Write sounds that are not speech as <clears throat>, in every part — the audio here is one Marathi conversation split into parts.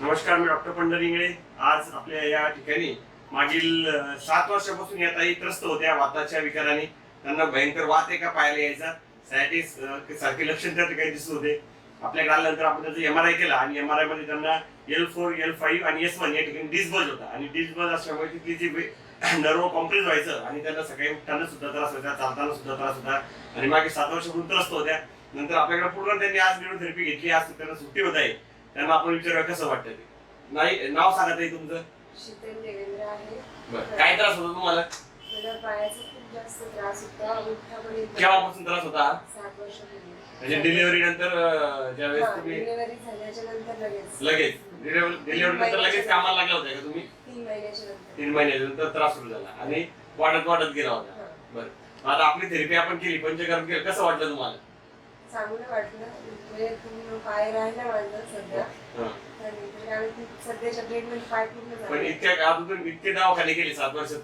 नमस्कार मी डॉक्टर पंढरी इंगळे आज आपल्या या ठिकाणी मागील सात वर्षापासून या ताई त्रस्त होत्या वाताच्या विकाराने. त्यांना भयंकर वात आहे का पाहायला यायचा सायटिस सारखे लक्षण त्या ठिकाणी दिसत होते. आपल्याकडे आल्यानंतर आपण त्याचा एम आर आय केला आणि एम आर आयमध्ये त्यांना एल फोर एल फाईव्ह आणि एस वन या ठिकाणी डिस्बज होता. आणि डिस्बज असल्यामुळे तिथली जी नर्व कॉम्प्रेस <clears throat> व्हायचं आणि त्यांना सकाळी उठताना सुद्धा त्रास होता चालताना सुद्धा त्रास होता. आणि मागे सात वर्षापासून त्रस्त होत्या. नंतर आपल्याकडे पूर्ण त्यांनी आज थेरपी घेतली. आज त्यांना सुट्टी होत आहे. त्यांना आपण विचारूया कसं वाटतं ते. नाही नाव सांगत आहे तुमचं. शीतल देवेंद्र आहे. बरं काय त्रास होता तुम्हाला? मला पायाचा खूप जास्त त्रास होता. उठापर्यंत केव्हापासून त्रास होता? सात म्हणजे डिलिव्हरी नंतर अं, ज्यावेळेस हा, तुम्ही डिलिव्हरी झाल्याच्यानंतर लगेच. लगेच. डिलिव्हरी नंतर लगेच कामाला लागला होता का तुम्ही? तीन महिन्याच्या नंतर. तीन महिन्याच्या नंतर त्रास सुरू झाला आणि वाढत वाढत गेला होता. हा. बरं. मग आता आपली थेरपी आपण केली पंचकर्म केलं कसं वाटलं तुम्हाला? चांगलं वाटलं. म्हणजे पूर्ण पाय राहिला माझं सध्या. तर आणि खूप सध्याच्या ट्रीटमेंट पाय पूर्ण पण झाले. इतक्या अगोदर इतके दवाखाने केले सात वर्षात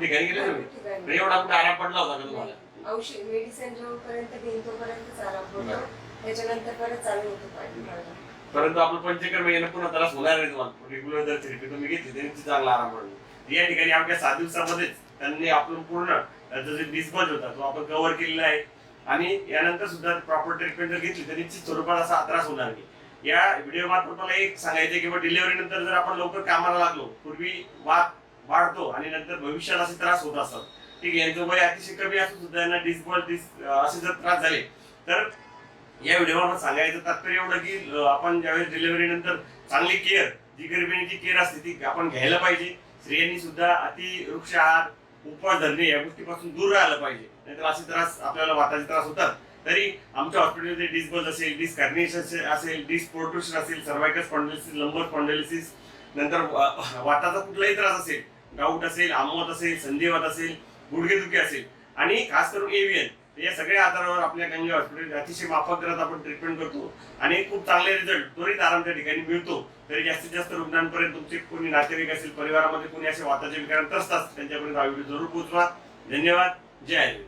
ठिकाणी गेले तुम्ही. भरपूर ठिकाणी. पण एवढा कुठे आराम पडला होता का तुम्हाला? नाही, औषध मेडिसिन जोपर्यंत घेईन तोपर्यंत आराम होतो. बरं. त्याच्यानंतर परत चालू होतो पाय दुखायला. परंतु आपलं पंचकर्म येणं पुन्हा त्रास होणार नाही तुम्हाला. रेग्युलर जर थेरपी तुम्ही घेतली तरी ती चांगला आराम पडतो या ठिकाणी सात दिवसामध्येच त्यांनी आपण पूर्ण त्याचा जो डिस्बज होता तो आपण कव्हर केलेला आहे. आणि यानंतर सुद्धा प्रॉपर ट्रीटमेंट जर घेतली तर निश्चित स्वरूपात असा त्रास होणार नाही. या व्हिडिओ मार्फत मला एक सांगायचं की डिलिव्हरी नंतर जर आपण लवकर कामाला लागलो पूर्वी वाद वाढतो आणि नंतर भविष्यात असे त्रास होत असतात. ठीक आहे यांचं वय अतिशय कमी असून सुद्धा यांना डिस्बल डिस असे जर त्रास झाले तर या व्हिडिओवर सांगायचं तात्पर्य एवढं की आपण ज्यावेळेस डिलिव्हरी नंतर चांगली केअर जी गर्भिणीची केअर असते ती आपण घ्यायला पाहिजे. स्त्रियांनी सुद्धा अति वृक्ष आहार उपवास धरणे या गोष्टीपासून दूर राहायला पाहिजे. नाहीतर असे त्रास आपल्याला वाताचे त्रास होतात. तरी आमच्या हॉस्पिटलमध्ये डिस्बल असेल डिस असेल डिस असेल सर्वायकल स्पॉन्डिलिसिस लंबर स्पॉन्डिलिसिस नंतर वा- वाताचा कुठलाही त्रास असेल गाऊट असेल आमवत असेल संधिवात असेल गुडघेदुखी असेल. आणि खास करून एव्हियन या सगळ्या आधारावर आपल्या गंगे हॉस्पिटल अतिशय माफक दरात आपण ट्रीटमेंट करतो. आणि खूप चांगले रिझल्ट त्वरित आराम त्या ठिकाणी मिळतो. तरी जास्तीत जास्त रुग्णांपर्यंत तुमचे कोणी नातेवाईक असेल परिवारामध्ये कोणी असे वाताचे विकार असतात त्यांच्यापर्यंत हा व्हिडिओ जरूर पोहोचवा. धन्यवाद. जय आयुर्वेद